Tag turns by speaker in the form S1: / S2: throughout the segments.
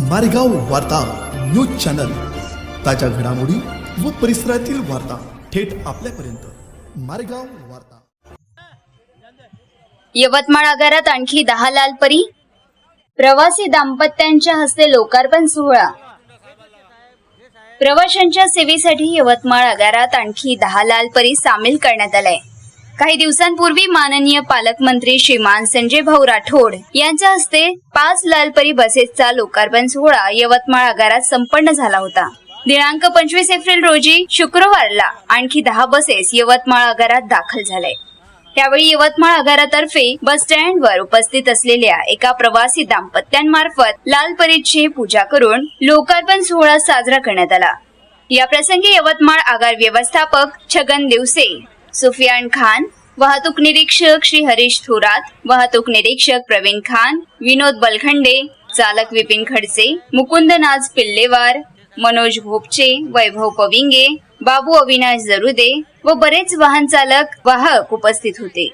S1: मारेगाव वार्ता news channel. ताज्या घडामोडी व परिसरातील वार्ता थेट आपल्यापर्यंत. मारेगाव वार्ता.
S2: यवतमाळ आगारात आणखी दहा लालपरी प्रवासी दाम्पत्यांच्या हस्ते लोकार्पण सोहळा. प्रवाशांच्या सेवेसाठी यवतमाळ आगारात आणखी दहा लालपरी सामील करण्यात आलाय काही दिवसांपूर्वी माननीय पालकमंत्री श्रीमान संजय भाऊ राठोड यांच्या हस्ते पाच लालपरी बसेसचा लोकार्पण सोहळा यवतमाळ आगारात संपन्न झाला होता. दिनांक पंचवीस एप्रिल रोजी शुक्रवारला आणखी दहा बसेस यवतमाळ आगारात दाखल झाले. त्यावेळी यवतमाळ आगारातर्फे बस स्टँडवर उपस्थित असलेल्या एका प्रवासी दाम्पत्यांमार्फत लाल परीची पूजा करून लोकार्पण सोहळा साजरा करण्यात आला. या प्रसंगी यवतमाळ आगार व्यवस्थापक छगन दिवसे सुफियान खान वाहतूक निरीक्षक श्री हरीश थोरात वाहतूक निरीक्षक प्रवीण खान विनोद बलखंडे चालक विपिन खडसे मुकुंद नाज पिल्लेवार मनोज भोपचे वैभव पविंगे बाबू अविनाश जरुदे व बरेच वाहन चालक वाहक उपस्थित होते.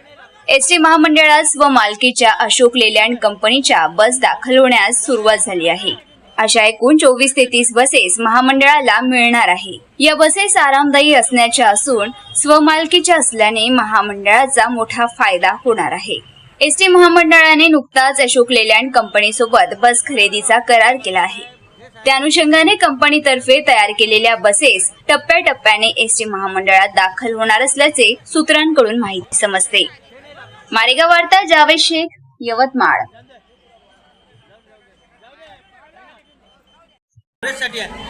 S2: एस टी महामंडळास व मालकीच्या अशोक लेलँड कंपनीच्या बस दाखल होण्यास सुरुवात झाली आहे. अशा एकूण चोवीस ते तीस बसेस महामंडळाला मिळणार आहे. या बसेस आरामदायी असण्याच्या असून स्वमालकीच्या असल्याने महामंडळाचा मोठा फायदा होणार आहे. एस टी महामंडळाने नुकताच अशोक लेलँड कंपनीसोबत बस खरेदीचा करार केला आहे. त्या अनुषंगाने कंपनीतर्फे तयार केलेल्या बसेस टप्प्याटप्प्याने एस टी महामंडळात दाखल होणार असल्याचे सूत्रांकडून माहिती समजते. मारेगाव वार्ता जावेद शेख यवतमाळ.
S3: साठी आहे